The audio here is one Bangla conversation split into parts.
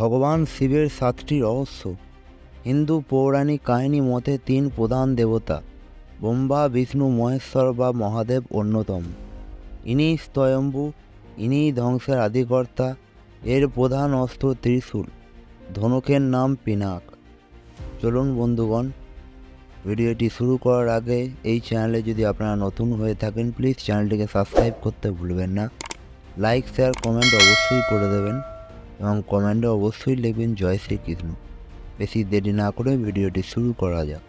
ভগবান শিবের সাতটি রহস্য। হিন্দু পৌরাণিক কাহিনী মতে তিন প্রধান দেবতা, ব্রহ্মা, বিষ্ণু, মহেশ্বর বা মহাদেব অন্যতম। ইনি স্বয়ম্ভু ইনি ধ্বংসের আদিকর্তা, এর প্রধান অস্ত্র ত্রিশূল। ধনুকের নাম পিনাক। চলুন বন্ধুগণ, ভিডিওটি শুরু করার আগে এই চ্যানেলে যদি আপনারা নতুন হয়ে থাকেন, প্লিজ চ্যানেলটিকে সাবস্ক্রাইব করতে ভুলবেন না। লাইক, শেয়ার, কমেন্ট অবশ্যই করে দেবেন। এবং কমেন্টে অবশ্যই লিখবেন জয় শ্রীকৃষ্ণ। বেশি দেরি না করে ভিডিওটি শুরু করা যাক।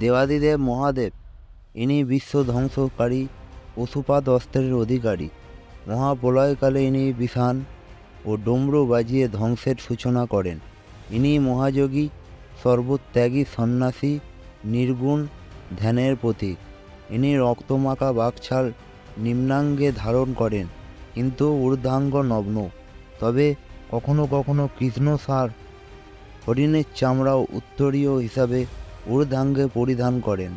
দেবাদিদেব মহাদেব, ইনি বিশ্ব ধ্বংসকারী, পশুপাত অস্ত্রের অধিকারী। মহাপ্রলয়কালে ইনি বিধান ও ডমরু বাজিয়ে ধ্বংসের সূচনা করেন। ইনি মহাযোগী, সর্বত্যাগী সন্ন্যাসী, নির্গুণ ধ্যানের প্রতীক। ইনি রক্তমাখা বাকছাল নিম্নাঙ্গে ধারণ করেন, কিন্তু ঊর্ধ্বাঙ্গ নগ্ন। তবে কখনো কখনো কৃষ্ণসার হরিণের চামড়াও উত্তরীয় হিসাবে ঊর্ধ্বাঙ্গে পরিধান করেন।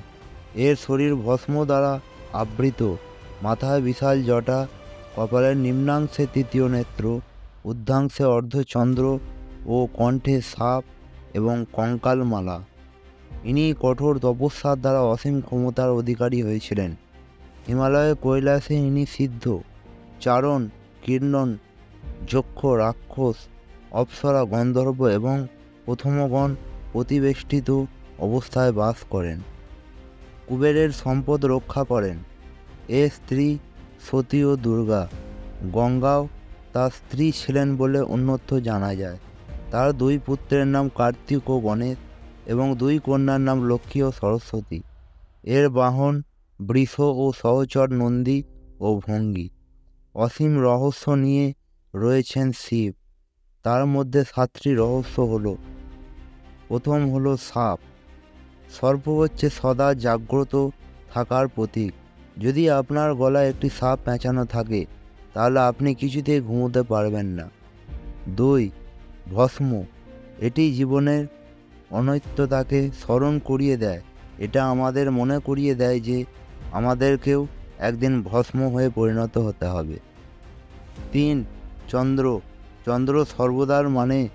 এর শরীর ভস্ম দ্বারা আবৃত। মাথায় বিশাল জটা। কপালের নিম্নাংশে তৃতীয় নেত্র। ঊর্ধ্বাংশে অর্ধচন্দ্র ও কণ্ঠে সাপ এবং কঙ্কালমালা। ইনি কঠোর তপস্যার দ্বারা অসীম ক্ষমতার অধিকারী হয়েছিলেন। হিমালয়ে কৈলাসে ইনি সিদ্ধ। চারণ, কীর্ণন যক্ষ, রাক্ষস, অপ্সরা, গন্ধর্ব এবং প্রথমগণ প্রতিবেষ্টিত অবস্থায় বাস করেন। কুবেরের সম্পদ রক্ষা করেন। এ স্ত্রী সতী ও দুর্গা। গঙ্গাও তার স্ত্রী ছিলেন বলে অন্যত্র জানা যায়। তার দুই পুত্রের নাম কার্তিক ও গণেশ এবং দুই কন্যার নাম লক্ষ্মী ও সরস্বতী। এর বাহন বৃষ ও সহচর নন্দী ও ভঙ্গি। অসীম রহস্য নিয়ে রয়েছেন শিব। তার মধ্যে সাতটি রহস্য হল। প্রথম হলো সাপ। সর্প হচ্ছে সদা জাগ্রত থাকার প্রতীক। যদি আপনার গলায় একটি সাপ পেঁচানো থাকে, তাহলে আপনি কিছুতেই ঘুমোতে পারবেন না। দুই, ভস্ম। এটি জীবনের অনৈত্যতাকে স্মরণ করিয়ে দেয়। এটা আমাদের মনে করিয়ে দেয় যে আমাদেরকেও একদিন ভস্ম হয়ে পরিণত হতে হবে। তিন চন্দ্র চন্দ্র সর্বদার মানে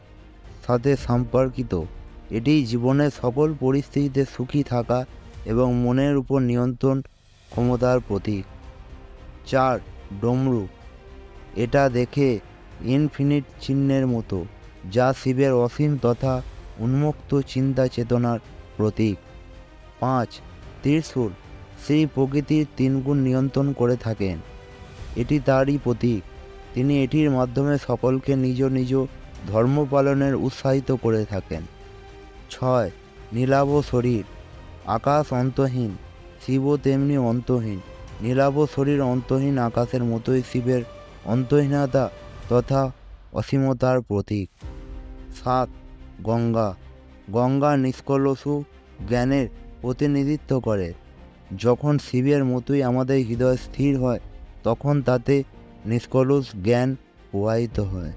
সাথে সম্পর্কিত। এটি জীবনের সকল পরিস্থিতিতে সুখী থাকা এবং মনের উপর নিয়ন্ত্রণ ক্ষমতার প্রতীক। চার, ডমরু। এটা দেখে ইনফিনিট চিহ্নের মতো, যা শিবের অসীম তথা উন্মুক্ত চিন্তা চেতনার প্রতীক। পাঁচ, ত্রিশূল। সেই প্রকৃতির তিনগুণ নিয়ন্ত্রণ করে থাকেন। এটি তারই প্রতীক। তিনি এটির মাধ্যমে সকলকে নিজ নিজ ধর্ম পালনের উৎসাহিত করে থাকেন। ছয়, নীলাভ শরীর। আকাশ অন্তহীন শিবও তেমনি অন্তহীন। নীলাভ শরীর অন্তহীন আকাশের মতোই শিবের অন্তহীনতা তথা অসীমতার প্রতীক। সাত, গঙ্গা। গঙ্গা নিষ্কলসু জ্ঞানের প্রতিনিধিত্ব করে। যখন শিবের মতোই আমাদের হৃদয় স্থির হয়, তখন তাতে নিষ্কলুষ জ্ঞান প্রবাহিত হয়।